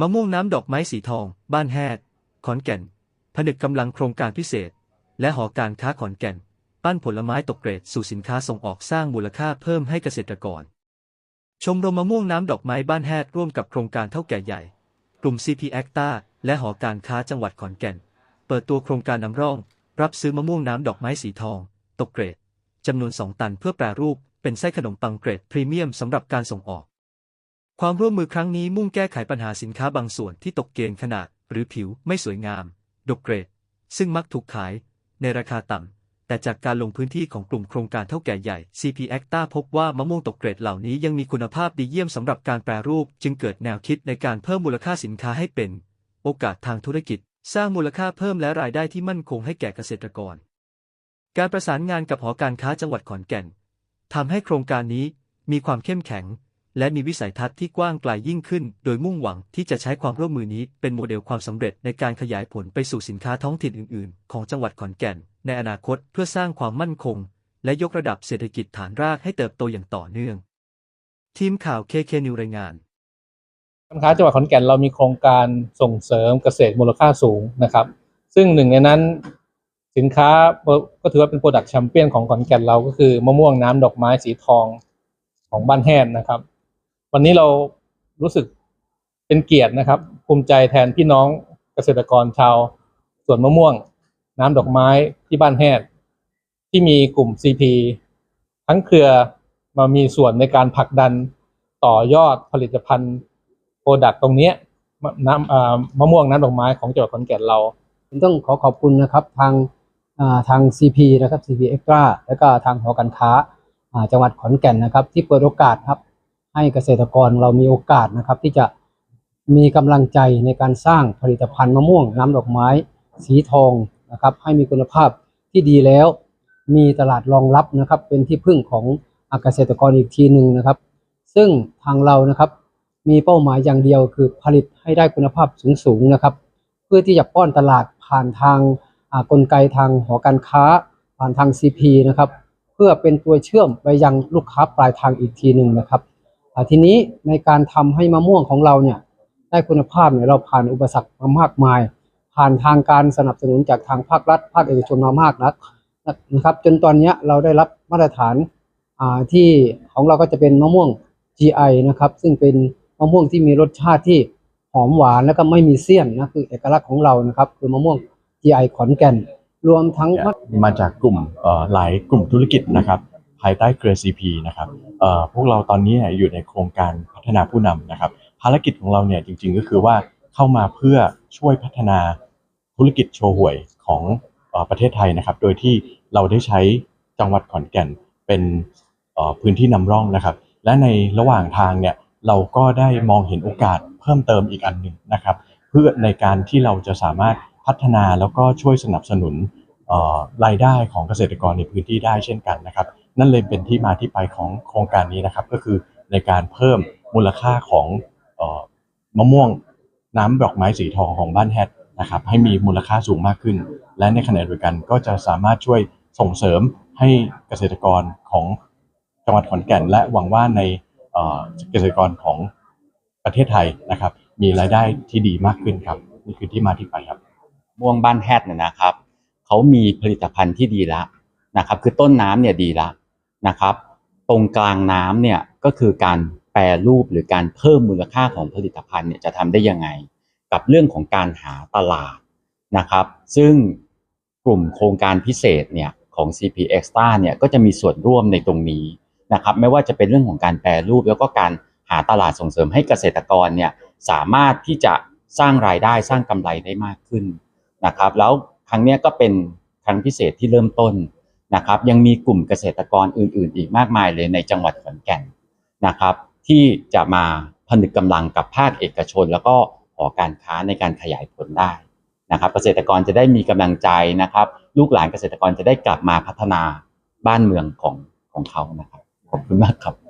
มะม่วงน้ำดอกไม้สีทอง บ้านแฮดขอนแก่น ผนึกกำลังโครงการพิเศษ และหอการค้าขอนแก่น ปั้นผลไม้ตกเกรดสู่สินค้าส่งออกสร้างมูลค่าเพิ่มให้เกษตรกร ชมรมมะม่วงน้ำดอกไม้บ้านแฮดร่วมกับโครงการเท่าแก่ใหญ่ กลุ่ม CP a c t a และหอการค้าจังหวัดขอนแก่น เปิดตัวโครงการนำร่อง รับซื้อมะม่วงน้ำดอกไม้สีทอง ตกเกรดจำนวน 2 ตันเพื่อแปรรูปเป็นไส้ขนมปังเกรดพรีเมียมสำหรับการส่งออก ความร่วมมือครั้งนี้มุ่งแก้ไขปัญหาสินค้าบางส่วนที่ตกเกณฑ์ขนาด หรือผิวไม่สวยงาม ดกเกรด ซึ่งมักถูกขาย ในราคาต่ำ แต่จากการลงพื้นที่ของกลุ่มโครงการเท่าแก่ใหญ่ CP a c t a พบว่ามะม่วงตกเกรดเหล่านี้ยังมีคุณภาพดีเยี่ยมสำหรับการแปรรูป จึงเกิดแนวคิดในการเพิ่มมูลค่าสินค้าให้เป็น โอกาสทางธุรกิจ สร้างมูลค่าเพิ่มและรายได้ที่มั่นคงให้แก่เกษตรกร การประสานงานกับหอการค้าจังหวัดขอนแก่นทำให้โครงการนี้มีความเข้มแข็ง และมีวิสัยทัศน์ที่กว้างไกลยิ่งขึ้น โดยมุ่งหวังที่จะใช้ความร่วมมือนี้เป็นโมเดลความสำเร็จในการขยายผลไปสู่สินค้าท้องถิ่นอื่น ๆ ของจังหวัดขอนแก่น ในอนาคตเพื่อสร้างความมั่นคง และยกระดับเศรษฐกิจฐานรากให้เติบโตอย่างต่อเนื่อง ทีมข่าว KK News รายงานการค้าจังหวัดขอนแก่นเรามีโครงการส่งเสริมเกษตรมูลค่าสูงนะครับ ซึ่งหนึ่งในนั้นสินค้าก็ถือว่าเป็นโปรดักต์แชมเปี้ยนของขอนแก่นเราก็คือมะม่วงน้ำดอกไม้สีทองของบ้านแฮดนะครับ วันนี้เรารู้สึกเป็นเกียรตินะครับ ภูมิใจแทนพี่น้องเกษตรกรชาวสวนมะม่วง น้ำดอกไม้ที่บ้านแฮดที่มีกลุ่ม CP ทั้งเครือมามีส่วนในการผลักดันต่อยอดผลิตภัณฑ์โปรดักต์ตรงนี้มะน้ำมะม่วงน้ำดอกไม้ของจังหวัดขอนแก่นเราต้องขอขอบคุณนะครับทางอ่าทาง CP นะครับ CP Extra แล้วก็ทางหอการค้าจังหวัดขอนแก่นนะครับ ที่เปิดโอกาสครับ ให้เกษตรกรเรามีโอกาสนะครับ ที่จะมีกำลังใจในการสร้างผลิตภัณฑ์มะม่วงน้ำดอกไม้ สีทองนะครับ ให้มีคุณภาพที่ดีแล้ว มีตลาดรองรับนะครับ เป็นที่พึ่งของอเกษตรกรอีกทีหนึ่งนะครับ ซึ่งทางเรานะครับมีเป้าหมายอย่างเดียวคือผลิตให้ได้คุณภาพสูงๆนะครับ เพื่อที่จะป้อนตลาดผ่านทางกลไกทางหอการค้า ผ่านทาง CP นะครับ เพื่อเป็นตัวเชื่อมไปยังลูกค้าปลายทางอีกทีหนึ่งนะครับ ทีนี้ในการทำให้มะม่วงของเราเนี่ยได้คุณภาพเนี่ยเราผ่านอุปสรรคมามากมาย ผ่านทางการสนับสนุนจากทางภาครัฐ ภาคเอกชนมามากนักนะครับ จนตอนนี้เราได้รับมาตรฐานาที่ของเราก็จะเป็นมะม่วง GI นะครับ ซึ่งเป็นมะม่วงที่มีรสชาติที่หอมหวานแล้วก็ไม่มีเสี้ยนนะคือเอกลักษณ์ของเรานะครับ คือมะม่วง GI ขอนแก่น รวมทั้งมะมาจากกลุ่มหลายกลุ่มธุรกิจนะครับ ภายใต้เครือ CP นะครับพวกเราตอนนี้อยู่ในโครงการพัฒนาผู้นำนะครับ ภารกิจของเราเนี่ยจริงๆก็คือว่าเข้ามาเพื่อช่วยพัฒนาธุรกิจโชว์หวยของอประเทศไทยนะครับ โดยที่เราได้ใช้จังหวัดขอนแก่นเป็นพื้นที่นำร่องนะครับ และในระหว่างทางเนี่ยเราก็ได้มองเห็นโอกาสเพิ่มเติมอีกอันหนึ่งนะครับ เพื่อในการที่เราจะสามารถพัฒนาแล้วก็ช่วยสนับสนุนรายได้ของเกษตรกรในพื้นที่ได้เช่นกันนะครับ นั่นเลยเป็นที่มาที่ไปของโครงการนี้นะครับ ก็คือในการเพิ่มมูลค่าของออมะม่วงน้ำดอกไม้สีทองของบ้านแฮดนะครับให้มีมูลค่าสูงมากขึ้น และในขณะเดียวกันก็จะสามารถช่วยส่งเสริมให้เกษตรกรของจังหวัดขอนแก่น และหวังว่าในเกษตรกรของประเทศไทยนะครับ มีรายได้ที่ดีมากขึ้นครับ นี่คือที่มาที่ไปครับม่วงบ้านแฮดเนี่ยนะครับเขามีผลิตภัณฑ์ที่ดีแล้วนะครับ คือต้นน้ำเนี่ยดีแล้ว นะครับ ตรงกลางน้ำเนี่ยก็คือการแปรรูปหรือการเพิ่มมูลค่าของผลิตภัณฑ์เนี่ยจะทำได้ยังไง กับเรื่องของการหาตลาดนะครับ ซึ่งกลุ่มโครงการพิเศษเนี่ยของ CP Extra เนี่ยก็จะมีส่วนร่วมในตรงนี้นะครับไม่ว่าจะเป็นเรื่องของการแปรรูป แล้วก็การหาตลาดส่งเสริมให้เกษตรกรเนี่ยสามารถที่จะสร้างรายได้สร้างกำไรได้มากขึ้นนะครับ แล้วครั้งนี้ก็เป็นครั้งพิเศษที่เริ่มต้น นะครับยังมีกลุ่มเกษตรกรอื่น ๆ อีกมากมายเลยในจังหวัดขอนแก่นนะครับ ที่จะมาผนึกกำลังกับภาคเอกชน แล้วก็หอการค้าในการขยายผลได้นะครับ เกษตรกรจะได้มีกำลังใจนะครับ ลูกหลานเกษตรกรจะได้กลับมาพัฒนาบ้านเมืองของของเขานะครับขอบคุณมากครับ